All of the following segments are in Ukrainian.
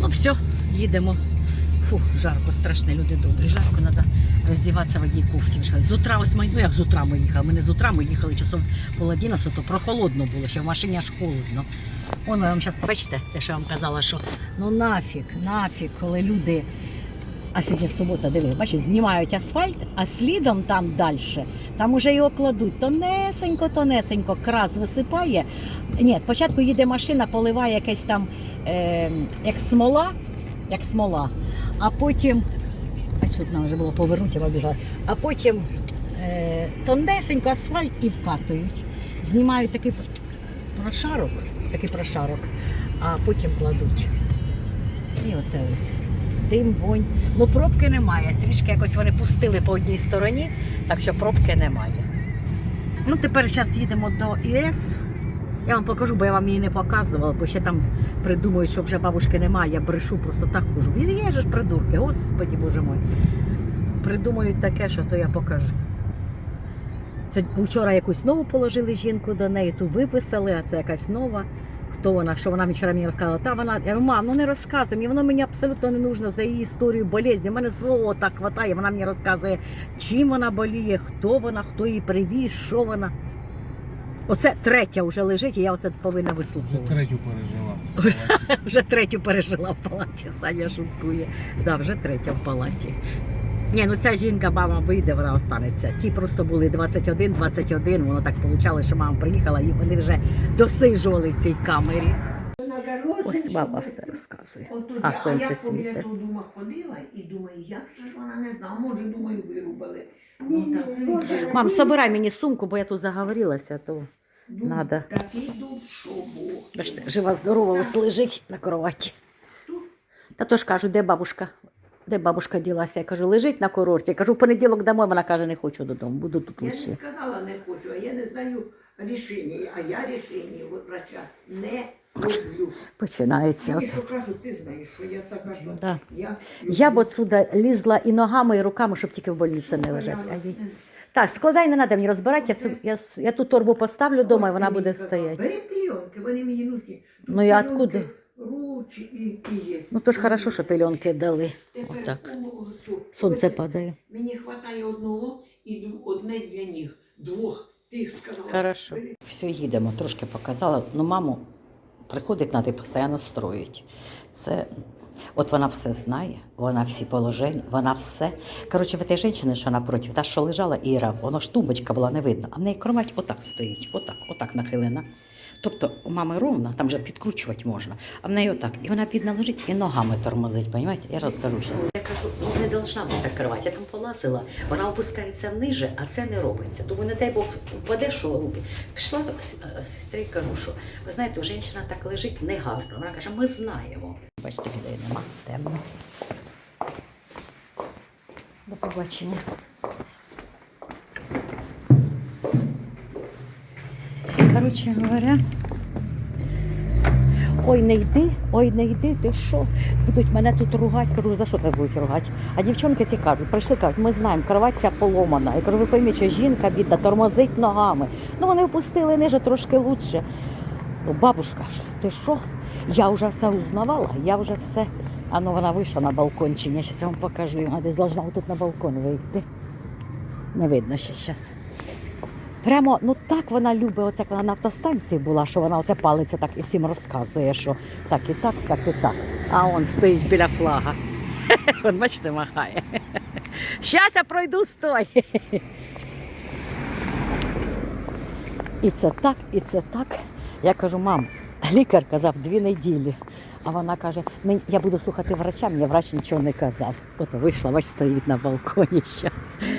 Ну все, їдемо. Фу, жарко, страшне, люди добрі. Жарко, треба роздіватися в одній кофті. Вже З утра ось ми, ну як з утра ми їхали. Ми не з утра, ми їхали часом пол 11, то прохолодно було, ще в машині аж холодно. Воно я вам зараз бачите, те, що вам казала, що ну нафіг, нафіг, коли люди. А сьогодні субота, диви, бачиш, знімають асфальт, а слідом там далі, там уже його кладуть тонесенько, тонесенько, крас висипає. Ні, спочатку їде машина, поливає якесь там е, як смола, як смола, а потім, а що нам вже було повернути, я а потім е, тонесенько асфальт і вкатують. Знімають такий прошарок, такий прошарок, а потім кладуть. І оце ось. Дим, вонь. Ну пробки немає. Трішки якось вони пустили по одній стороні, так що пробки немає. Ну, тепер зараз їдемо до ІС. Я вам покажу, бо я вам її не показувала, бо ще там придумають, що вже бабушки немає, я брешу, просто так хожу. І є ж придурки, господі боже мой. Придумають таке, що то я покажу. Це вчора якусь нову положили жінку до неї, ту виписали, а це якась нова. Хто вона, що вона вчора мені розказала, та вона, я говорю, мам, ну не розказуй, мені воно мені абсолютно не нужно за її історію болезні. У мене свого так хватає, вона мені розказує, чим вона боліє, хто вона, хто її привіз, що вона. Оце третя вже лежить, і я оце повинна Вже третю пережила. Вже третю пережила в палаті, Саня шуткує. Да, вже третя в палаті. Ні, ну ця жінка, мама вийде, вона останеться. Ті просто були 21, 21, воно так вийшло, що мама приїхала, і вони вже досижували в цій камері. Ось баба все розказує. Отут А я, сонце я побіля дома ходила і думаю, як же ж вона не знала, може, думаю, вирубали. Ну, так. Мам, собирай мені сумку, бо я тут заговорилася, то Дуб, надо. Такий дуб, що Бог. бачите, жива здорова ось лежить на кроваті. Та то ж кажу, де бабушка? Де бабушка ділася? Я кажу, лежить на курорті. Я кажу, в понеділок домой, вона каже, не хочу додому, буду тут Я лише. не сказала не хочу, а я не знаю рішення, а я рішення врача не люблю. Починається. Мені що кажуть, ти знаєш, що я така, що Да. я. Я б отсюда лізла і ногами, і руками, щоб тільки в больниці не лежати. Так, складай, не треба мені розбирати, я, цю- я, я ту торбу поставлю вдома, і вона буде стояти. Бери пільонки, вони мені нужні. Тут Ну, я откуда? Ручі і, і є. Ну то ж хорошо, що пельонки дали. Тепер Отак. Сонце ось падає. Мені вистачає одного і одне для них. Двох. Ти сказала. Хорошо. бери. Все, їдемо, трошки показала. Ну, маму приходить треба і постійно строїть. Це от вона все знає, вона всі положення, вона все. Коротше, в тієї жінки, що напротив, та, що лежала Іра, воно ж тумбочка була не видно, а в неї кровать отак стоїть, отак, отак нахилена. Тобто у мами ровно, там же підкручувати можна, а в неї отак. І вона бідна лежить і ногами тормозить, розумієте? Я розкажу ще. Я кажу, ну не должна бути кровать, я там полазила, вона опускається вниже, а це не робиться. Тому не дай Бог впаде, що руки. Пішла до с- е, кажу, що ви знаєте, жінка так лежить негарно. Вона каже, ми знаємо. Бачите, людей нема, темно. До побачення. Коротше говоря, ой, не йди, ой, не йди, ти що? Будуть мене тут ругати. Кажу, за що тебе будуть ругати? А дівчонки ці кажуть, прийшли, кажуть, ми знаємо, кровать поломана. Я кажу, ви пойміть, що жінка бідна, тормозить ногами. Ну вони впустили ниже трошки лучше. Ну, бабушка, ти що? Я вже все узнавала, я вже все. А ну вона вийшла на балкончик, я зараз вам покажу. Вона десь должна тут на балкон вийти. Не видно ще зараз. Прямо, ну так вона любить, оце вона на автостанції була, що вона оце палиться так і всім розказує, що так і так, так і так. А он стоїть біля флага. От бачите, махає. Щас я пройду стой. І це так, і це так. Я кажу, мам, лікар казав дві неділі. А вона каже, я буду слухати врача, мені врач нічого не казав. От вийшла, бач, стоїть на балконі зараз.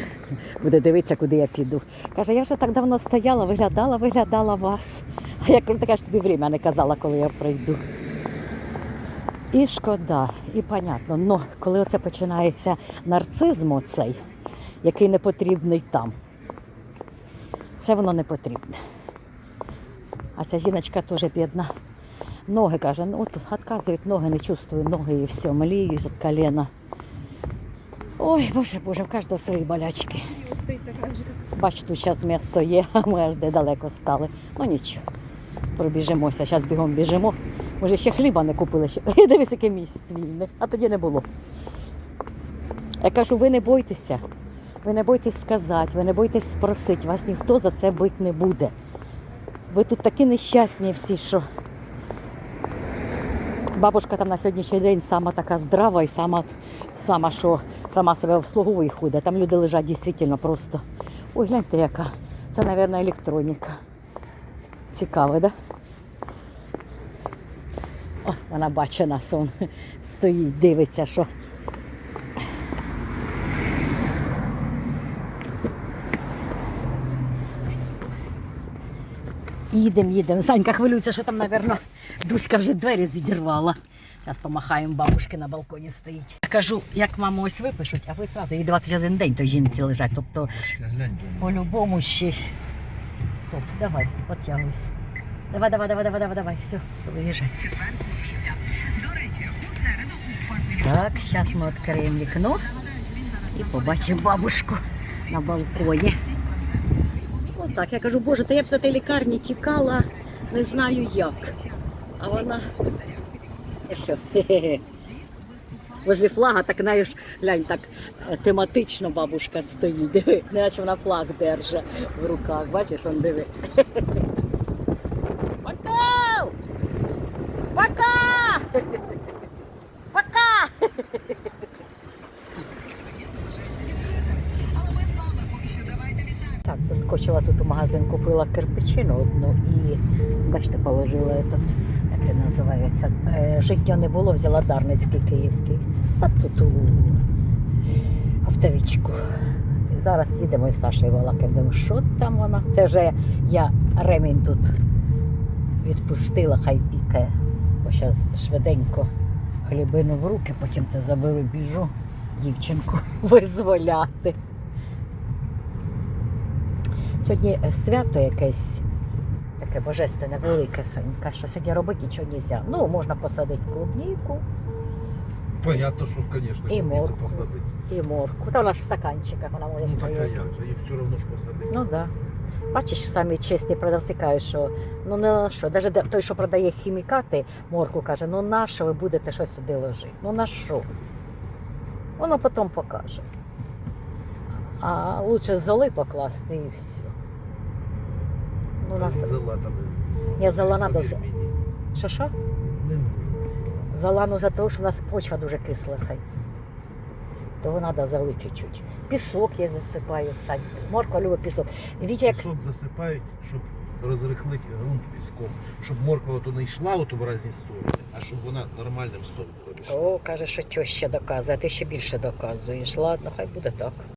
Буде дивитися, куди я піду. Каже, я вже так давно стояла, виглядала, виглядала вас. А я кажу, така ж тобі время не казала, коли я прийду. І шкода, і понятно. Ну, коли оце починається нарцизм оцей, який не потрібний там, це воно не потрібне. А ця жіночка теж бідна. Ноги каже, ну от відказують ноги, не чувствую ноги і все, мліють від коліна. Ой, боже, боже, в кожного свої болячки. Бач, тут зараз місто є, а ми аж де далеко стали. Ну нічого, пробіжимося, зараз бігом біжимо, Може, ще хліба не купили. Ще. Дивись, яке місце вільне, а тоді не було. Я кажу, ви не бойтеся. Ви не бойтесь сказати, ви не бойтесь спросити, вас ніхто за це бити не буде. Ви тут такі нещасні всі, що. Бабушка там на сьогоднішній день сама така здрава і сама, сама що сама себе обслуговує ходить. Там люди лежать дійсно просто. Ой, гляньте, яка. Це, мабуть, електроніка. Цікаво? Да? О, вона бачить нас, он стоїть, дивиться, що. Їдемо, їдемо. Санька хвилюється, що там, мабуть, Дуська вже двері зідірвала. Зараз помахаємо, бабушки на балконі стоїть. Кажу, як маму ось випишуть, а ви сразу, їй 21 день той жінці лежать. Тобто, по-любому ще. Стоп, давай, підтягуйся. Давай, давай, давай, давай, давай, давай. Все, все, виїжджай. Так, зараз ми відкриємо вікно і побачимо бабушку на балконі. Отак, я кажу, боже, та я б за цієї лікарні тікала, не знаю як. А вона. Що? Хе-хе-хе. Возле флага, так знаєш, глянь, так е, тематично бабушка стоїть. Диви, наче вона флаг держить в руках. Бачиш, он диви. заскочила тут у магазин, купила кирпичину одну і, бачите, положила этот, як він називається. Е, життя не було, взяла Дарницький київський. Та тут у автовічку. І зараз їдемо із Сашею. Думаю, що там вона? Це вже я ремінь тут відпустила, хай пікає. Бо зараз швиденько хлібину в руки, потім те заберу, біжу дівчинку визволяти. Сьогодні е, свято якесь таке божественне, велике сонька, що сьогодні робити нічого не можна. Ну, можна посадити клубніку Понятно, що, звісно, І моркву. посадити. і морку. Та вона ж в стаканчиках, вона може Ну так а стояти. як же, їх все одно ж посадити. Ну так. Да. Бачиш, самі чесні продавці кажуть, що ну не на що. Навіть той, що продає хімікати, морку каже, ну на що ви будете щось туди ложити? Ну на що? Воно потім покаже. А лучше золи покласти і все. Ну, у нас... Зела там. Я зола надо. з- повір мені, Що що? Залану за те, що у нас почва дуже кисла, Сань. Того треба залити чуть-чуть. Пісок я засипаю, Сань. Морква любить пісок. Вітя, як Пісок засипають, щоб розрихлити ґрунт піском, щоб морква ото не йшла ото в різні сторони, а щоб вона нормальним стороном йшла. О, каже, що теща доказує, а ти ще більше доказуєш. Ладно, хай буде так.